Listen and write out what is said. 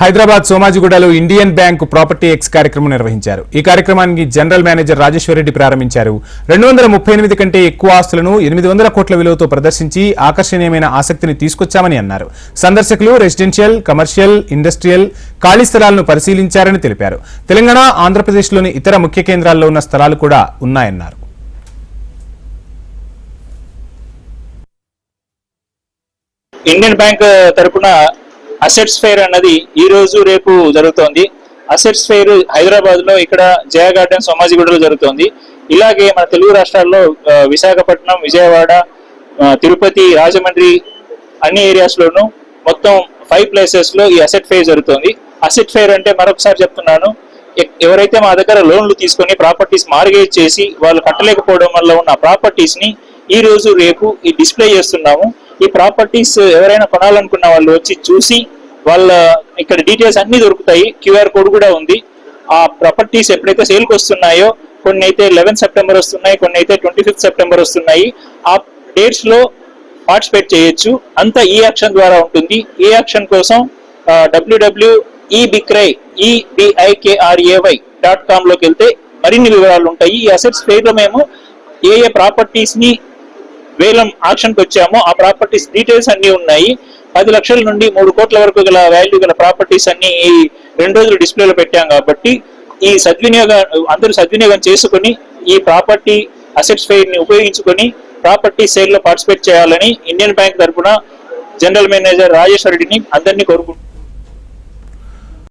హైదరాబాద్ సోమాజిగూడలో Indian bank property ఎక్స్ కార్యక్రమం నిర్వహించారు. ఈ కార్యక్రమానికి జనరల్ మేనేజర్ రాజేశ్వరరెడ్డి ప్రారంభించారు. రెండు వందల ముప్పై ఎనిమిది కంటే ఎక్కువ ఆస్తులను ఎనిమిది వందల కోట్ల విలువతో ప్రదర్శించి ఆకర్షణీయమైన ఆసక్తిని తీసుకొచ్చామని అన్నారు. సందర్శకులు రెసిడెన్షియల్ కమర్షియల్ ఇండస్ట్రియల్ ఖాళీ స్థలాలను పరిశీలించారని తెలిపారు. తెలంగాణ ఆంధ్రప్రదేశ్లోని ఇతర ముఖ్య కేంద్రాల్లో ఉన్న స్థలాలు కూడా ఉన్నాయన్నారు. ఇండియన్ బ్యాంక్ తరపున అసెట్స్ ఫెయిర్ అన్నది ఈ రోజు రేపు జరుగుతోంది. అసెట్స్ ఫెయిర్ హైదరాబాద్లో ఇక్కడ జయ గార్డెన్ సోమాజిగూడలో జరుగుతోంది. ఇలాగే మన తెలుగు రాష్ట్రాల్లో విశాఖపట్నం విజయవాడ తిరుపతి రాజమండ్రి అన్ని ఏరియాస్ లోను మొత్తం ఫైవ్ ప్లేసెస్లో ఈ అసెట్ ఫెయిర్ జరుగుతోంది. అసెట్ ఫెయిర్ అంటే మరొకసారి చెప్తున్నాను. ఎవరైతే మా దగ్గర లోన్లు తీసుకొని ప్రాపర్టీస్ మార్గేజ్ చేసి వాళ్ళు కట్టలేకపోవడం వల్ల ఉన్న ప్రాపర్టీస్ని ఈ రోజు రేపు ఈ డిస్ప్లే చేస్తున్నాము. ఈ ప్రాపర్టీస్ ఎవరైనా కొనాలనుకున్న వాళ్ళు వచ్చి చూసి వాళ్ళ ఇక్కడ డీటెయిల్స్ అన్ని దొరుకుతాయి. క్యూఆర్ కోడ్ కూడా ఉంది. ఆ ప్రాపర్టీస్ ఎప్పుడైతే సేల్కి వస్తున్నాయో కొన్ని అయితే లెవెన్ సెప్టెంబర్ వస్తున్నాయి కొన్ని అయితే ట్వంటీ ఫిఫ్త్ సెప్టెంబర్ వస్తున్నాయి. ఆ డేట్స్లో పార్టిసిపేట్ చేయొచ్చు. అంతా ఈ యాక్షన్ ద్వారా ఉంటుంది. ఈ యాక్షన్ కోసం డబ్ల్యూడబ్ల్యూ ఈ బిక్రై ఈబిఐకేఆర్ఏవై డాట్ కామ్లోకి వెళ్తే మరిన్ని వివరాలు ఉంటాయి. ఈ అసెట్స్ ఫెయిర్ మేము ఏ ఏ ప్రాపర్టీస్ని వేలం ఆక్షన్కి వచ్చాము. వచ్చామో ఆ ప్రాపర్టీస్ డీటెయిల్స్ అన్ని ఉన్నాయి. పది లక్షల నుండి మూడు కోట్ల వరకు గల వాల్యూ గల ప్రాపర్టీస్ అన్ని ఈ రెండు రోజులు డిస్ప్లేలో పెట్టాం కాబట్టి ఈ సద్వినియోగం అందరూ సద్వినియోగం చేసుకుని ఈ ప్రాపర్టీ అసెట్స్ ఫెయిర్ని ఉపయోగించుకొని ప్రాపర్టీ సేల్లో పార్టిసిపేట్ చేయాలని ఇండియన్ బ్యాంక్ తరఫున జనరల్ మేనేజర్ రాజేశ్వర రెడ్డిని అందరినీ కోరుకుంటున్నారు